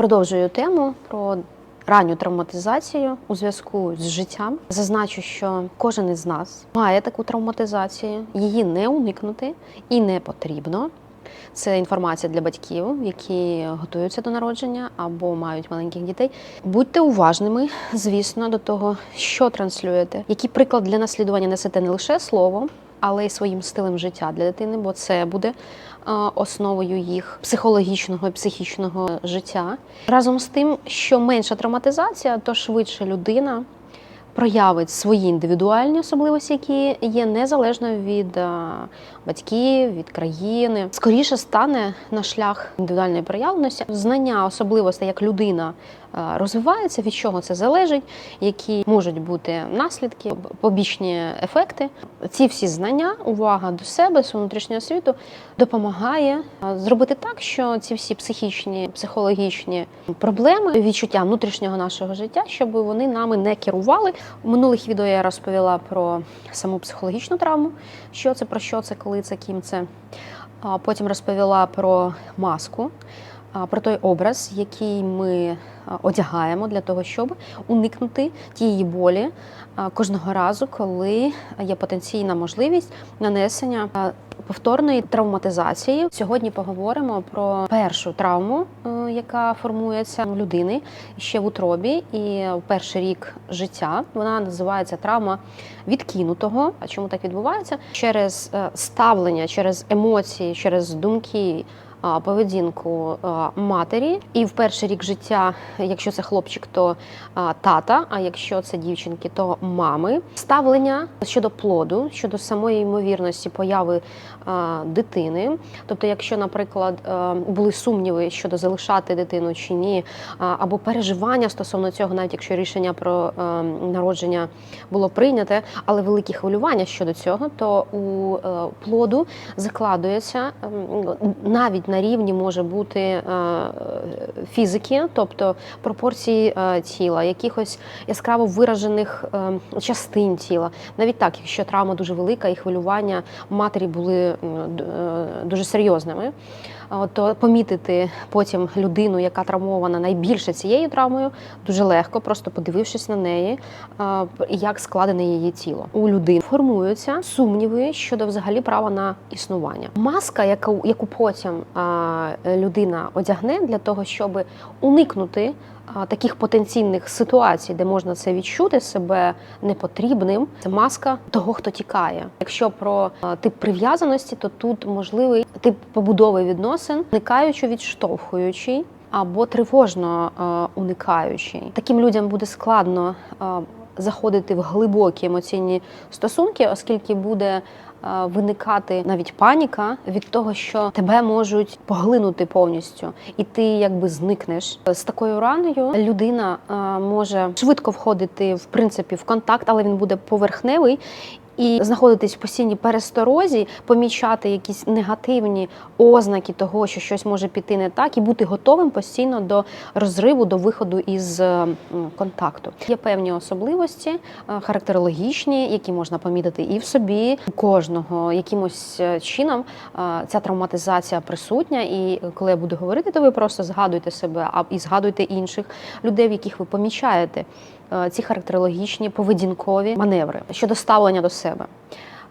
Продовжую тему про ранню травматизацію у зв'язку з життям. Зазначу, що кожен із нас має таку травматизацію, її не уникнути і не потрібно. Це інформація для батьків, які готуються до народження або мають маленьких дітей. Будьте уважними, звісно, до того, що транслюєте, який приклад для наслідування несете не лише словом, але й своїм стилем життя для дитини, бо це буде е, основою їх психологічного і психічного життя. Разом з тим, що менша травматизація, то швидше людина проявить свої індивідуальні особливості, які є незалежно від е, батьків, від країни. Скоріше стане на шлях індивідуальної проявленості. Знання особливостей, як людина е, розвивається, від чого це залежить, які можуть бути наслідки, побічні ефекти. Ці всі знання, увага до себе, свого внутрішнього світу допомагає е, зробити так, що ці всі психічні, психологічні проблеми, відчуття внутрішнього нашого життя, щоб вони нами не керували. У минулих відео я розповіла про саму психологічну травму, що це, про що це, коли це, ким це. Потім розповіла про маску, про той образ, який ми одягаємо для того, щоб уникнути тієї болі кожного разу, коли є потенційна можливість нанесення повторної травматизації. Сьогодні поговоримо про першу травму, е, яка формується у людини ще в утробі, і в перший рік життя вона називається травма відкинутого. А чому так відбувається? Через е, ставлення, через емоції, через думки. Поведінку матері, і в перший рік життя, якщо це хлопчик, то тата. А якщо це дівчинки, то мами. Ставлення щодо плоду, щодо самої ймовірності появи дитини. Тобто, якщо, наприклад, були сумніви щодо залишати дитину чи ні, або переживання стосовно цього, навіть якщо рішення про народження було прийняте, але великі хвилювання щодо цього, то у е, плоду закладується ем, навіть на рівні може бути е, фізики, тобто пропорції е, тіла, якихось яскраво виражених е, частин тіла. Навіть так, якщо травма дуже велика і хвилювання матері були дуже серйозними. То помітити потім людину, яка травмована найбільше цією травмою, дуже легко, просто подивившись на неї, як складене її тіло. У людини формуються сумніви щодо взагалі права на існування. Маска, яку, яку потім людина одягне для того, щоб уникнути таких потенційних ситуацій, де можна це відчути себе непотрібним. Це маска того, хто тікає. Якщо про тип прив'язаності, то тут можливий тип побудови відносин, уникаючи, відштовхуючий або тривожно уникаючий. Таким людям буде складно заходити в глибокі емоційні стосунки, оскільки буде е, виникати навіть паніка від того, що тебе можуть поглинути повністю, і ти якби зникнеш з такою раною. Людина е, може швидко входити в принципі в контакт, але він буде поверхневий. І знаходитись в постійній пересторозі, помічати якісь негативні ознаки того, що щось може піти не так, і бути готовим постійно до розриву, до виходу із е, контакту. Є певні особливості е, характерологічні, які можна помітити і в собі у кожного якимось е, чином ця травматизація присутня. І коли я буду говорити, то ви просто згадуйте себе і згадуйте інших людей, в яких ви помічаєте ці характерологічні поведінкові маневри щодо ставлення до себе.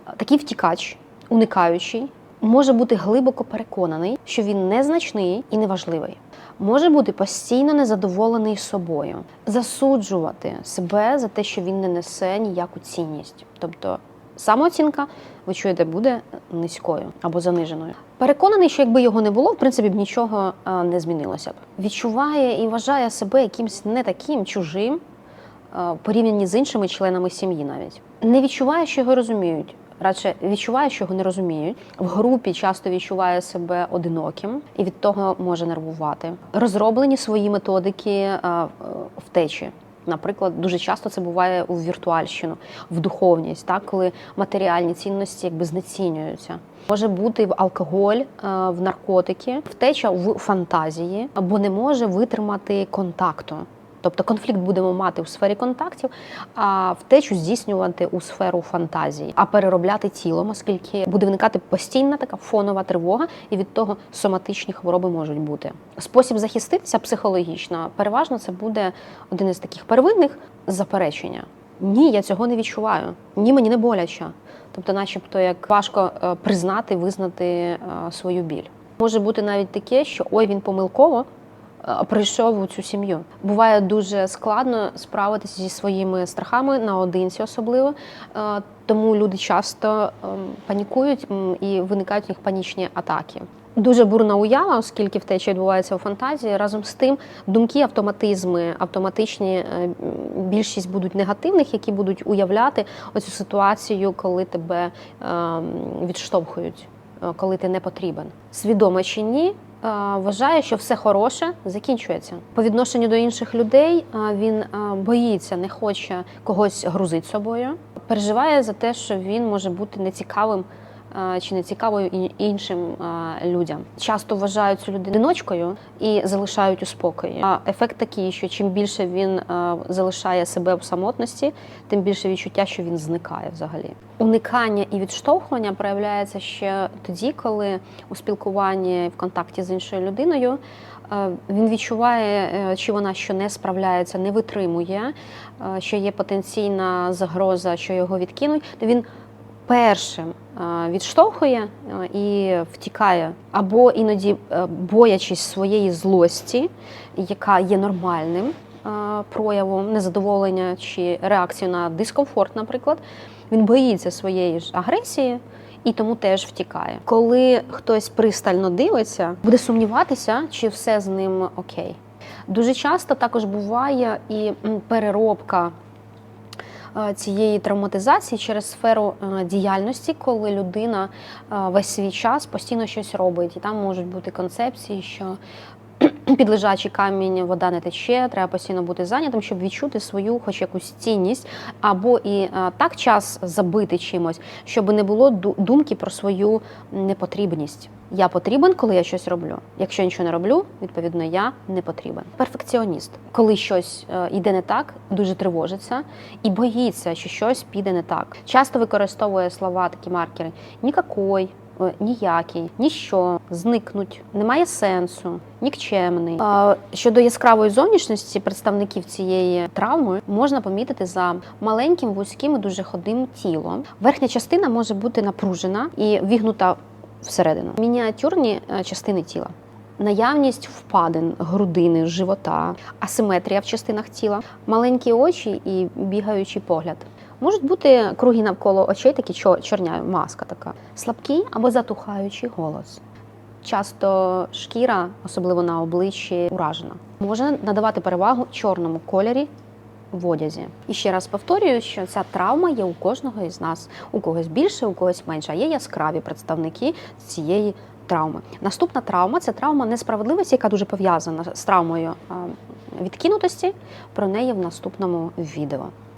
Е, Такий втікач, уникаючий, може бути глибоко переконаний, що він незначний і неважливий. Може бути постійно незадоволений собою, засуджувати себе за те, що він не несе ніяку цінність. Тобто самооцінка, ви чуєте, буде низькою або заниженою. Переконаний, що якби його не було, в принципі б нічого е, не змінилося б. Відчуває і вважає себе якимсь не таким чужим, е, порівнянні з іншими членами сім'ї навіть. Не відчуває, що його розуміють. Радше відчуває, що його не розуміють. В групі часто відчуває себе одиноким і від того може нервувати. Розроблені свої методики е, е, втечі. Наприклад, дуже часто це буває у віртуальщину, в духовність, так коли матеріальні цінності якби знецінюються. Може бути в алкоголь, е, в наркотики, втеча в фантазії, або не може витримати контакту. Тобто конфлікт будемо мати у сфері контактів, а втечу здійснювати у сферу фантазії, а переробляти тілом, оскільки буде виникати постійна така фонова тривога, і від того соматичні хвороби можуть бути. Спосіб захиститися психологічно переважно це буде один із таких первинних заперечення. Ні, я цього не відчуваю. Ні, мені не боляче. Тобто, начебто, як важко е, признати, визнати е, свою біль. Може бути навіть таке, що ой, він помилково прийшов у цю сім'ю. Буває дуже складно справитися зі своїми страхами наодинці, особливо. Е, Тому люди часто ем, панікують і виникають у них панічні атаки. Дуже бурна уява, оскільки втеча відбувається у фантазії. Разом з тим, думки, автоматизми, автоматичні е, більшість будуть негативних, які будуть уявляти оцю ситуацію, коли тебе ем, відштовхують, е, коли ти не потрібен. Свідомо чи ні, е, вважає, що все хороше закінчується. По відношенню до інших людей е, він е, боїться, не хоче когось грузити собою. Переживає за те, що він може бути нецікавим е, чи нецікавою і- іншим е, людям. Часто вважають цю людину одиночкою і залишають у спокої. А ефект такий, що чим більше він е, залишає себе в самотності, тим більше відчуття, що він зникає взагалі. Уникання і відштовхування проявляється ще тоді, коли у спілкуванні в контакті з іншою людиною е, він відчуває, е, чи вона що не справляється, не витримує, е, що є потенційна загроза, що його відкинуть, то він першим відштовхує і втікає, або іноді е, боячись своєї злості, яка є нормальним проявом незадоволення чи реакцією на дискомфорт, наприклад, він боїться своєї ж агресії. І тому теж втікає. Коли хтось пристально дивиться, буде сумніватися, чи все з ним окей. Дуже часто також буває і переробка цієї травматизації через сферу е, діяльності, коли людина е, весь свій час постійно щось робить, і там можуть бути концепції, що під лежачий камінь вода не тече, треба постійно бути зайнятим, щоб відчути свою, хоч якусь цінність, або і е, так час забити чимось, щоб не було ду- думки про свою непотрібність. Я потрібен, коли я щось роблю. Якщо я нічого не роблю, відповідно я не потрібен. Перфекціоніст, коли щось е, йде не так, дуже тривожиться і боїться, що щось піде не так. Часто використовує слова такі маркери нікакой. Е, Ніякий, ніщо, зникнуть, немає сенсу, нікчемний. Щодо яскравої зовнішності представників цієї травми можна помітити за маленьким, вузьким і дуже ходим тілом. Верхня частина може бути напружена і вігнута всередину. Мініатюрні е, частини тіла. Наявність впадин, грудини, живота, асиметрія в частинах тіла, маленькі очі і бігаючий погляд. Можуть бути круги навколо очей, такі чорня маска така, слабкий або затухаючий голос. Часто шкіра, особливо на обличчі, уражена. Може надавати перевагу чорному кольорі в одязі. І ще раз повторюю, що ця травма є у кожного із нас. У когось більше, у когось менше. А є яскраві представники цієї травми. Наступна травма це травма несправедливості, яка дуже пов'язана з травмою відкинутості. Про неї в наступному відео.